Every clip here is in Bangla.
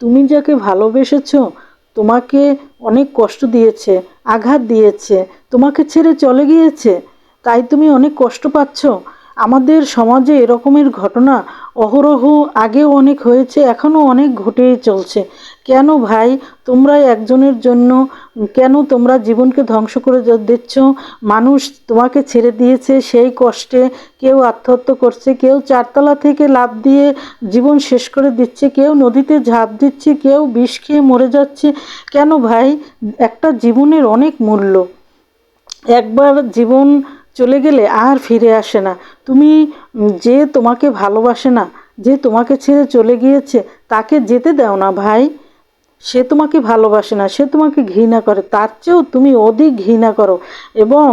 তুমি যাকে ভালোবেসেছ, তোমাকে অনেক কষ্ট দিয়েছে, আঘাত দিয়েছে, তোমাকে ছেড়ে চলে গিয়েছে, তাই তুমি অনেক কষ্ট পাচ্ছ। আমাদের সমাজে এরকমের ঘটনা অহরহ আগেও অনেক হয়েছে, এখনও অনেক ঘটেই চলছে। কেন ভাই? তোমরা একজনের জন্য, কেন তোমরা জীবনকে ধ্বংস করে দিচ্ছ? মানুষ তোমাকে ছেড়ে দিয়েছে সেই কষ্টে, কেউ আত্মহত্যা করছে, কেউ চারতলা থেকে লাফ দিয়ে জীবন শেষ করে দিচ্ছে, কেউ নদীতে ঝাঁপ দিচ্ছে, কেউ বিষ খেয়ে মরে যাচ্ছে। কেন ভাই? একটা জীবনের অনেক মূল্য। একবার জীবন চলে গেলে আর ফিরে আসে না। তুমি যে তোমাকে ভালোবাসে না, যে তোমাকে ছেড়ে চলে গিয়েছে, তাকে যেতে দাও না ভাই। সে তোমাকে ভালোবাসে না, সে তোমাকে ঘৃণা করে, তার চেয়েও তুমি অধিক ঘৃণা করো। এবং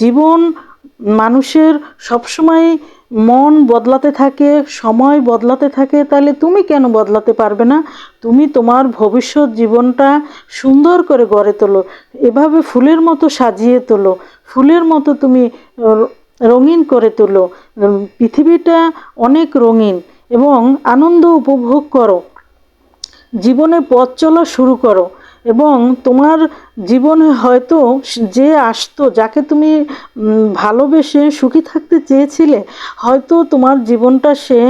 জীবন মানুষের সবসময় মন বদলাতে থাকে, সময় বদলাতে থাকে, তাহলে তুমি কেন বদলাতে পারবে না? তুমি তোমার ভবিষ্যৎ জীবনটা সুন্দর করে গড়ে তোলো, এভাবে ফুলের মতো সাজিয়ে তোলো, ফুলের মতো তুমি রঙিন করে তোলো পৃথিবীটা অনেক রঙিন এবং আনন্দ উপভোগ করো, জীবনে পথ চলা শুরু করো। এবং তোমার জীবনে হয়তো যে আসতো, যাকে তুমি ভালোবেসে সুখী থাকতে চেয়েছিলে, হয়তো তোমার জীবনটা সে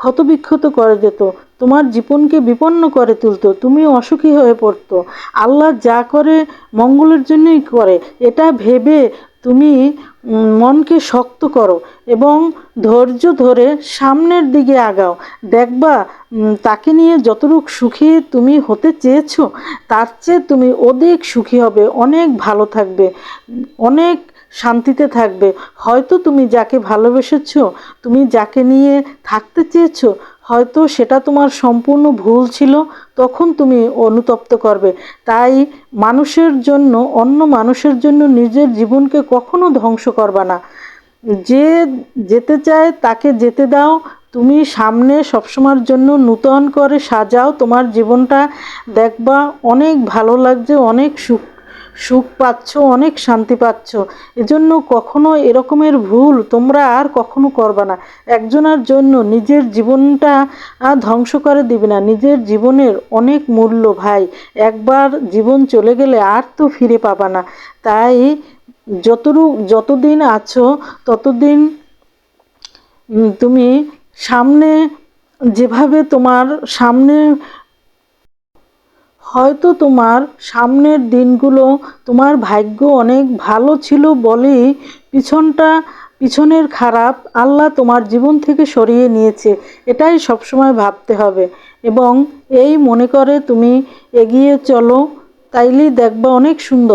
ক্ষতবিক্ষত করে দিত। তোমার জীবনকে বিপন্ন করে তুলতো। তুমি অসুখী হয়ে পড়তো। আল্লাহ যা করে মঙ্গলের জন্যই করে। এটা ভেবে তুমি মনকে শক্ত করো এবং ধৈর্য ধরে সামনের দিকে আগাও। দেখবা তাকে নিয়ে যতটুক সুখী তুমি হতে চেয়েছো, তার চেয়ে তুমি অধিক সুখী হবে, অনেক ভালো থাকবে, অনেক শান্তিতে থাকবে। হয়তো তুমি যাকে ভালোবেসেছো, তুমি যাকে নিয়ে থাকতে চেয়েছো, হয়তো সেটা তোমার সম্পূর্ণ ভুল ছিল, তখন তুমি অনুতপ্ত করবে। তাই মানুষের জন্য, অন্য মানুষের জন্য নিজের জীবনকে কখনো ধ্বংস করবা না। যে যেতে চায় তাকে যেতে দাও। তুমি সামনে সবসময়ের জন্য নূতন করে সাজাও। তোমার জীবনটা দেখবা অনেক ভালো লাগছে, অনেক সুখ সুখ পাচ্ছ, অনেক শান্তি পাচ্ছ। এজন্য কখনো এরকমের ভুল তোমরা আর কখনো করবে না। একজনের জন্য নিজের জীবনটা ধ্বংস করে দিবে না। নিজের জীবনের অনেক মূল্য ভাই, একবার জীবন চলে গেলে আর তো ফিরে পাবা না। তাই যতটুকু যতদিন আছো, ততদিন তুমি সামনে, যেভাবে তোমার সামনে হয়তো তোমার সামনের দিনগুলো তোমার ভাগ্য অনেক ভালো ছিল বলেই পিছনটা, পিছনের খারাপ আল্লাহ তোমার জীবন থেকে সরিয়ে নিয়েছে। এটাই সবসময় ভাবতে হবে। এবং এই মনে করে তুমি এগিয়ে চলো, তাইলেই দেখবা অনেক সুন্দর।